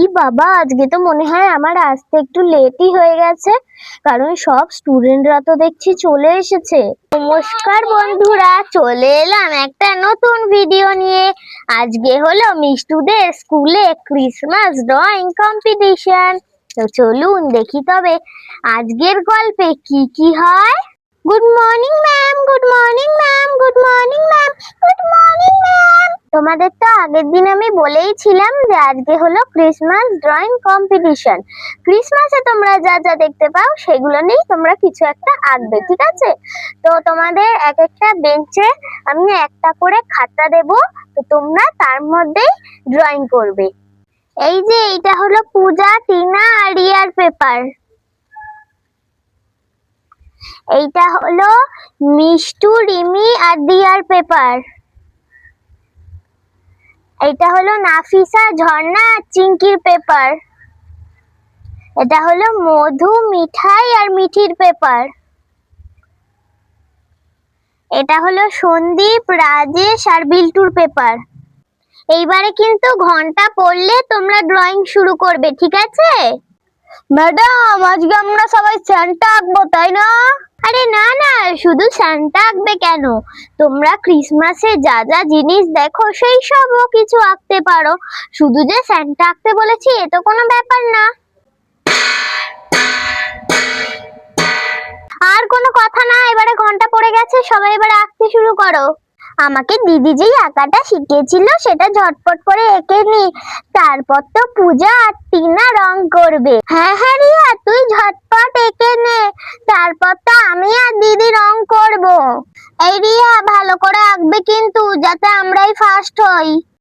ই বাবা, আজকে তো মনে হয় আমার আসতে একটু লেটই হয়ে গেছে, কারণ সব স্টুডেন্টরা তো দেখছি চলে এসেছে। নমস্কার বন্ধুরা, চলে এলাম একটা নতুন ভিডিও নিয়ে। আজকে হলো মিষ্টুদের স্কুলে ক্রিসমাস ড্রয়িং কম্পিটিশন তো চলুন দেখি তবে, আজকের গল্পে কি কি হয়? Good morning ma'am good morning ma'am good morning ma'am good morning ma'am তোমাদের তো আগের দিন আমি বলেইছিলাম যে আজকে হলো ক্রিসমাস ড্রয়িং কম্পিটিশন ক্রিসমাসে তোমরা যা যা দেখতে পাও সেগুলো নিয়েই তোমরা কিছু একটা আঁকবে, ঠিক আছে? তো তোমাদের এক একটা বেঞ্চে আমি একটা করে খাতা দেব, তো তোমরা তার মধ্যেই ড্রয়িং করবে। এই যে, এইটা হলো পূজা, টিনা আর রিয়ার পেপার এইটা হলো মিষ্টু, রিমি আর দিয়ার পেপার। এটা হলো নাফিসা, ঝর্ণা আর চিঙ্কির পেপার। এটা হলো মধু, মিঠাই আর মিঠির পেপার। এটা হলো সন্দীপ, রাজেশ আর বিল্টুর পেপার। এইবারে কিন্তু ঘণ্টা পড়লে তোমরা ড্রয়িং শুরু করবে, ঠিক আছে? ম্যাডাম, আজকে আমরা সবাই স্যান্টা আঁকবো, তাই না? আরে না না, শুধু স্যান্টা আঁকবে কেন? তোমরা ক্রিসমাসে যা যা জিনিস দেখো, সেই সবও কিছু আঁকতে পারো। শুধু যে স্যান্টা আঁকতে বলেছি, এ তো কোনো ব্যাপার না। আর কোনো কথা না, এবারে ঘণ্টা পড়ে গেছে, সবাই এবারে আঁকতে শুরু করো। আমাকে দিদি যেই আঁকাটা শিখিয়েছিল সেটা ঝটপট করে এঁকে নি। তারপর তো পূজা আর টিনা রং করবে। হ্যাঁ হ্যাঁ রিয়া, তুই ঝটপট এঁকে নে। তারপর তো আমি আর দিদি রং করব। এই রিয়া, ভালো করে আঁকবে কিন্তু, যাতে আমরাই ফার্স্ট হই।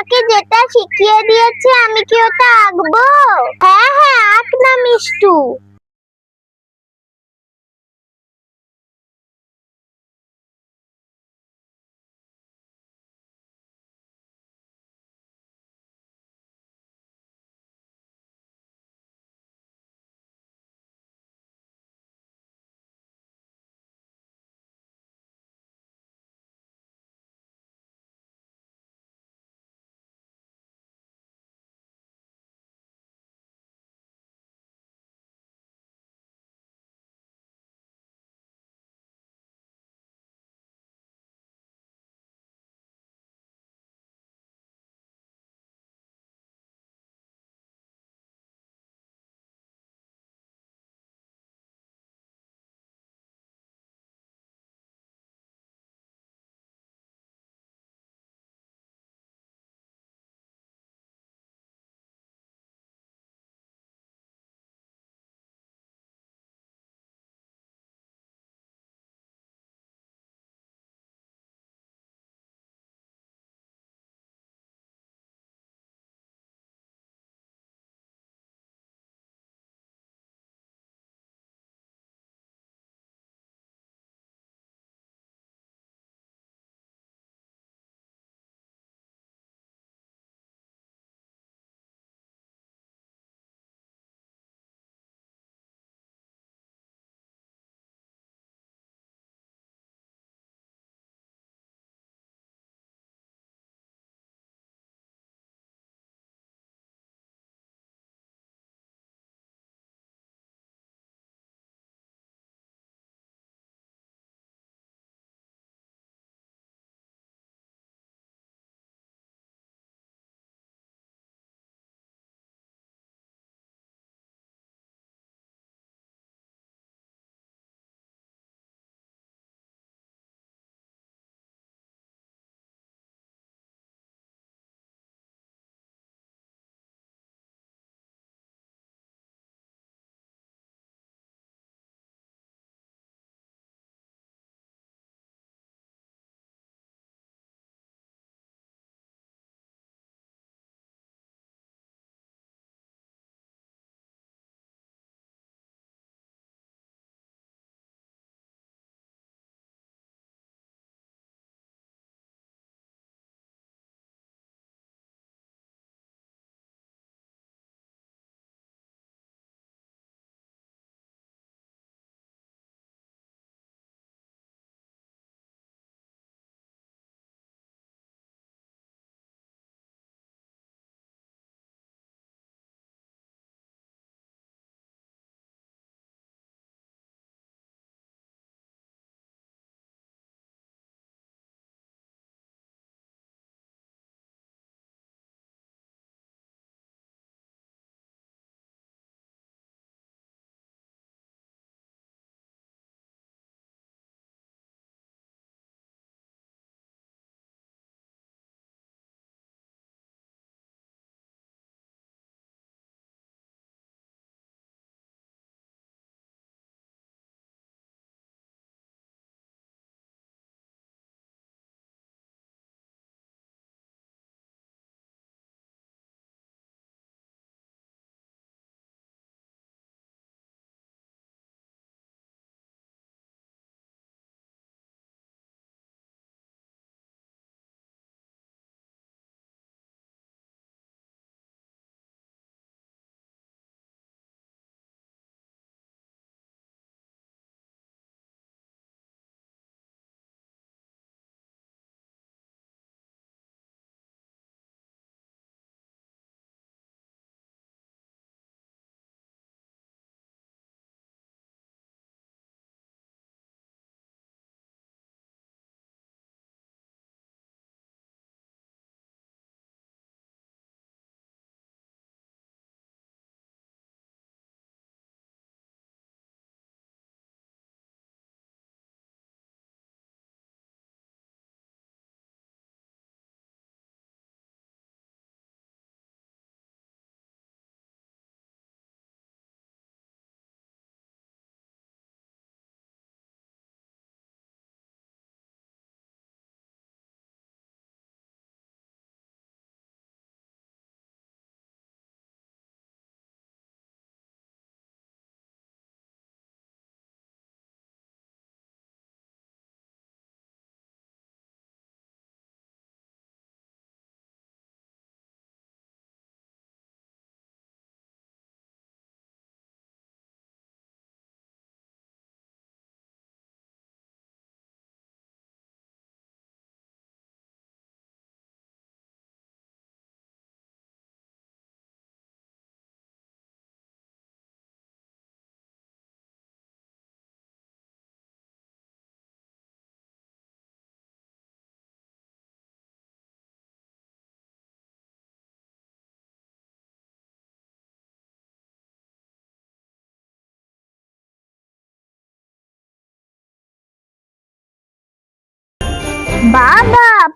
আমাকে যেটা শিখিয়ে দিয়েছে আমি কি ওটা আঁকবো? হ্যাঁ হ্যাঁ আঁক না মিষ্টু।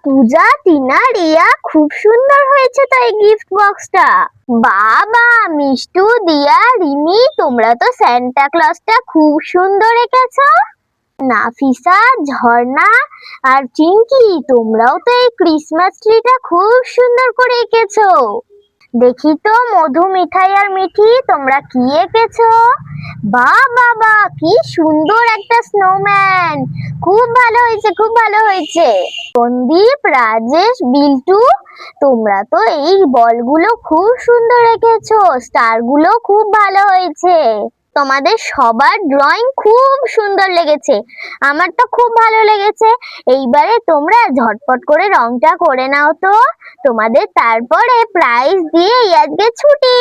পূজা, টিনা, রিয়া, খুব সুন্দর হয়েছে তো এই গিফট বক্সটা বাবা, মিষ্টু, দিয়া, রিমি, তোমরা তো স্যান্টা ক্লাসটা খুব সুন্দর এঁকেছো নাফিসা, ঝর্ণা আর চিঙ্কি তোমরাও তো এই ক্রিসমাস ট্রিটা খুব সুন্দর করে এঁকেছো। দেখি তো, মধু, মিঠাই আর মিঠি, তোমরা কি এঁকেছো? বা বাবা কি সুন্দর একটা স্নোম্যান খুব ভালো হয়েছে, খুব ভালো হয়েছে। সন্দীপ, রাজেশ, বিল্টু, তোমরা তো এই বলগুলো খুব সুন্দর এঁকেছো। স্টারগুলো খুব ভালো হয়েছে। তোমাদের সবার ড্রয়িং খুব সুন্দর লেগেছে। আমার তো খুব ভালো লেগেছে। এইবারে তোমরা ঝটপট করে রংটা করে নাও তো। তোমাদের তারপরে প্রাইজ দিয়ে আজকে ছুটি।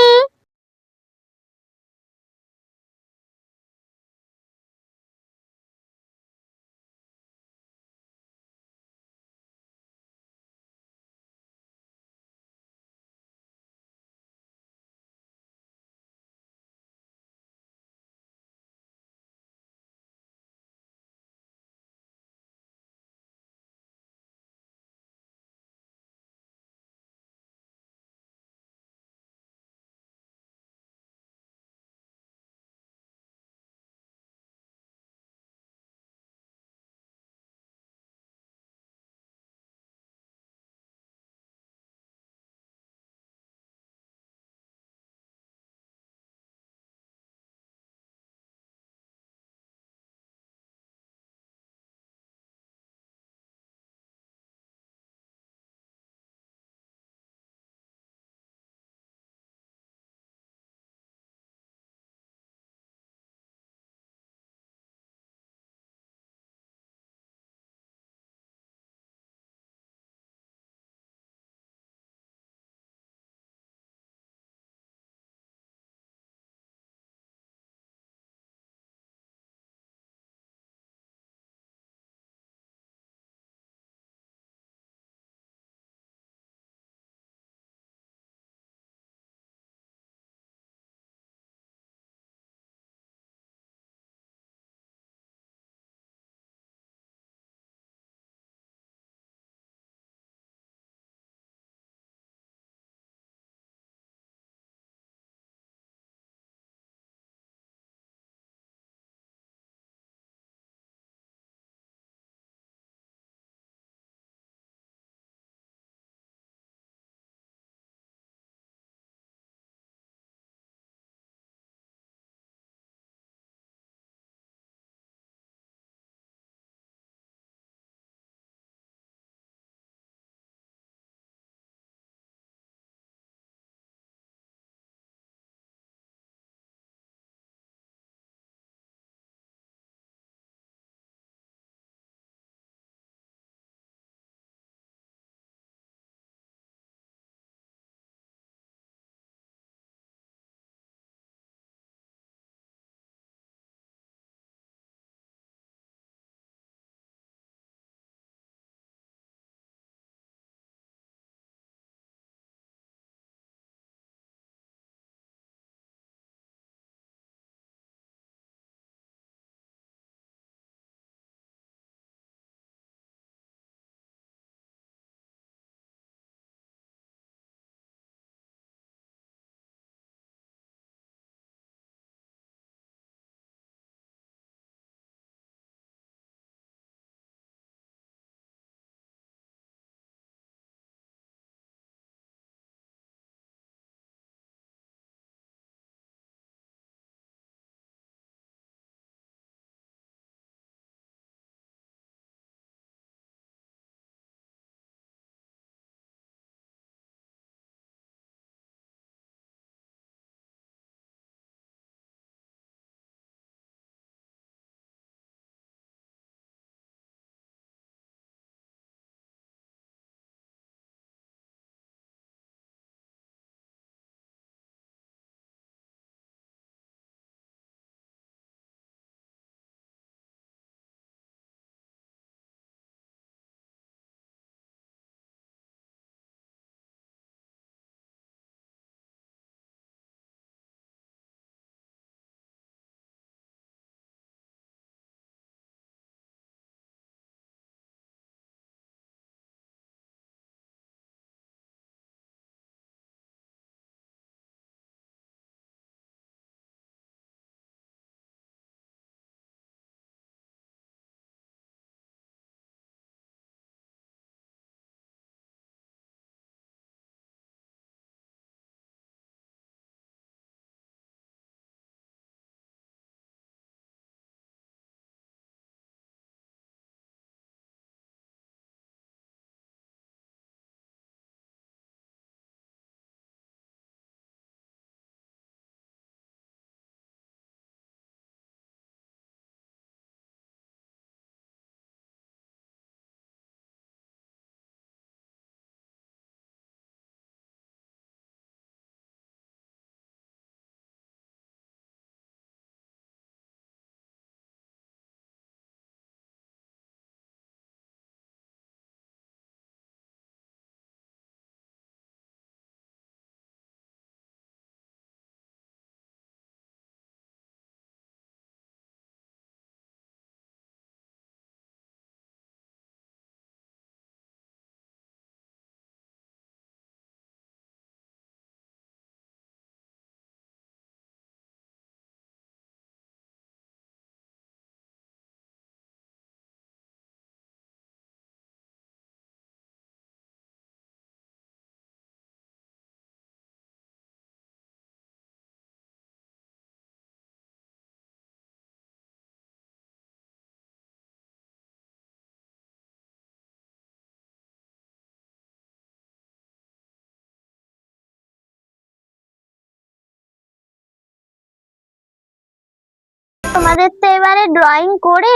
তোমাদের তো এবারে ড্রয়িং করে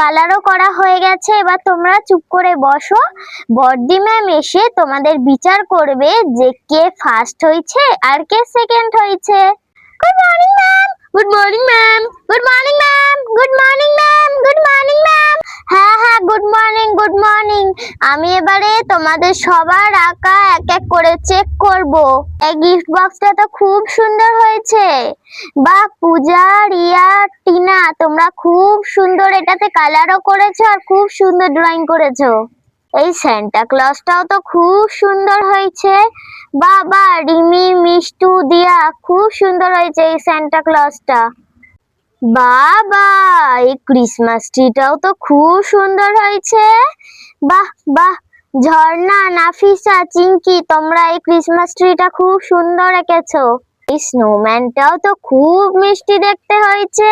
কালারও করা হয়ে গেছে। এবার তোমরা চুপ করে বসো। বর্দি ম্যাম এসে তোমাদের বিচার করবে যে কে ফার্স্ট হয়েছে আর কে সেকেন্ড হয়েছে। Good morning ma'am good morning ma'am good morning ma'am good morning ma'am good morning ma'am হ্যাঁ হ্যাঁ গুড মর্নিং গুড মর্নিং আমি এবারে তোমাদের সবার আঁকা এক এক করে চেক করব। এই গিফট বক্সটা তো খুব সুন্দর হয়েছে। বাহ পূজা, রিয়া, টিনা, তোমরা খুব সুন্দর এটাতে কালারও করেছ আর খুব সুন্দর ড্রয়িং করেছ। এই সান্টা ক্লজটাও তো খুব সুন্দর হয়েছে। বাবা, রিমি, মিষ্টু, দিয়া, খুব সুন্দর হয়েছে এই সান্টা ক্লজটা বাবা, এই ক্রিসমাস ট্রিটাও তো খুব সুন্দর হয়েছে। বাহ বাহ, ঝর্ণা, নাফিসা চিঙ্কি তোমরা এই ক্রিসমাস ট্রিটা খুব সুন্দর এঁকেছো। এই স্নোম্যানটাও তো খুব মিষ্টি দেখতে হয়েছে।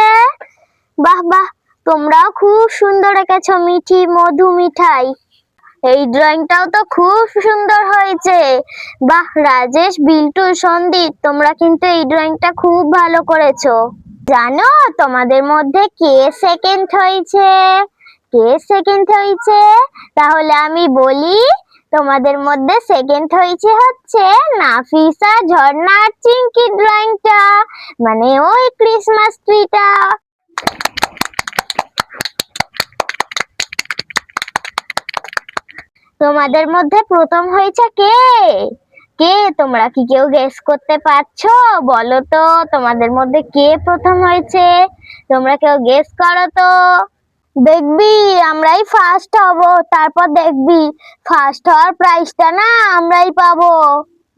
বাহ বাহ, তোমরাও খুব সুন্দর এঁকেছো মিঠি, মধু, মিঠাই। এই ড্রয়িংটাও তো খুব সুন্দর হয়েছে। বাহ, রাজেশ, বিল্টু, সন্দীপ, তোমরা কিন্তু এই ড্রয়িংটা খুব ভালো করেছ। জানো, তোমাদের মধ্যে কে সেকেন্ড হয়েছে? কে সেকেন্ড হয়েছে? তাহলে আমি বলি, তোমাদের মধ্যে সেকেন্ড হয়েছে হচ্ছে নাফিসা, ঝর্ণা আর চিঙ্কি ড্রয়িংটা মানে ওই ক্রিসমাস ট্রিটা তোমাদের মধ্যে প্রথম হয়েছে কে? কে তোমরা কি কেউ গেস করতে পারছ? বলো তো, তোমাদের মধ্যে কে প্রথম হয়েছে? তোমরা কেউ গেস করো তো। দেখবি, আমরাই ফার্স্ট হব, তারপর দেখবি ফার্স্ট হওয়ার প্রাইজটা না আমরাই পাবো।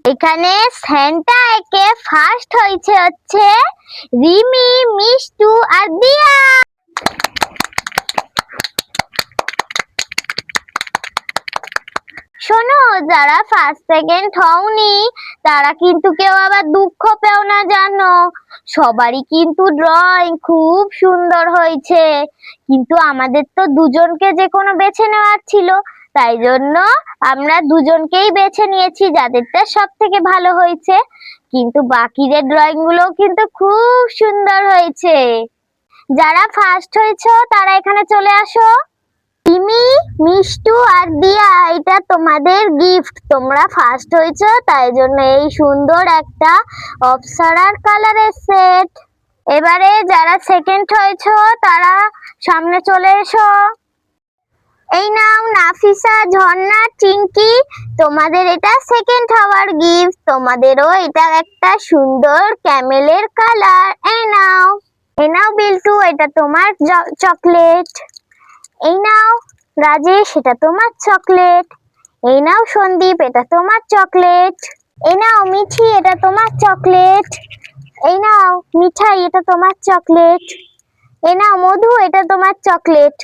এখানে স্যান্টা একে ফার্স্ট হয়েছে হচ্ছে রিমি, মিষ্টু আর দিয়া। শোনো, যারা ফার্স্ট সেকেন্ড হওনি, তারা কিন্তু কেউ আবার দুঃখ পেও না, জানো। সবারই কিন্তু ড্রয়িং খুব সুন্দর হয়েছে। কিন্তু আমাদের তো দুজনকে যে কোনো বেছে নেওয়ার ছিল, তাই জন্য আমরা দুজনকেই বেছে নিয়েছি, যাদেরটা সব থেকে ভালো হয়েছে। কিন্তু বাকিদের ড্রয়িংগুলো কিন্তু খুব সুন্দর হয়েছে। যারা ফার্স্ট হয়েছো, তারা এখানে চলে আসো। টিমি মিষ্টু আর দিয়া, এটা তোমাদের গিফট তোমরা ফার্স্ট হয়েছো, তাই জন্য এই সুন্দর একটা অপসারার কালারের সেট এবারে যারা সেকেন্ড হয়েছো, তারা সামনে চলে এসো। এই নাও নাফিসা, ঝর্ণা চিঙ্কি তোমাদের এটা সেকেন্ড হওয়ার গিফট তোমাদেরও এটা একটা সুন্দর ক্যামেলের কালার এই নাও এই নাও বিল্টু, এটা তোমার চকলেট এই নাও, রাজেশ, এটা তোমার চকলেট। এই নাও, সন্দীপ, এটা তোমার চকলেট। এই নাও, মিঠি, এটা তোমার চকলেট। এই নাও, মিঠাই, এটা তোমার চকলেট। এই নাও, মধু, এটা তোমার চকলেট।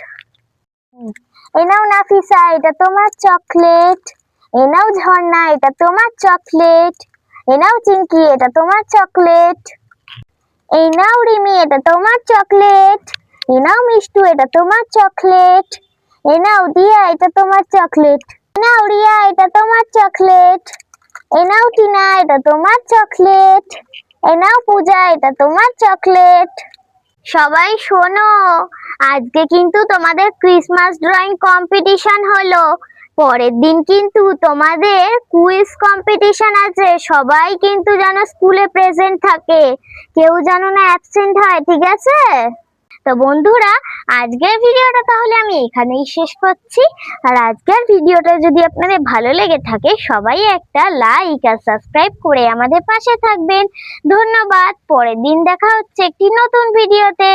এই নাও, নাফিসা, এটা তোমার চকলেট। এই নাও, ঝর্ণা, এটা তোমার চকলেট। এই নাও চিঙ্কি এটা তোমার চকলেট। এই নাও, রিমি, এটা তোমার চকলেট। এ নাও মিষ্টু, এটা তোমার চকলেট। এ নাও দিয়া, এটা তোমার চকলেট। এ নাও রিয়া, এটা তোমার চকলেট। এ নাও টিনা, এটা তোমার চকলেট। এ নাও পূজা, এটা তোমার চকলেট। সবাই শোনো, আজকে কিন্তু তোমাদের ক্রিসমাস ড্রয়িং কম্পিটিশন হলো। পরের দিন কিন্তু তোমাদের কুইজ কম্পিটিশন আছে। সবাই কিন্তু যেন স্কুলে প্রেজেন্ট থাকে। কেউ যেন না অ্যাবসেন্ট হয়, ঠিক আছে? তো বন্ধুরা, আজকের ভিডিওটা তাহলে আমি এখানেই শেষ করছি। আর আজকের ভিডিওটা যদি আপনাদের ভালো লেগে থাকে, সবাই একটা লাইক আর সাবস্ক্রাইব করে আমাদের পাশে থাকবেন। ধন্যবাদ, পরের দিন দেখা হচ্ছে একটি নতুন ভিডিওতে।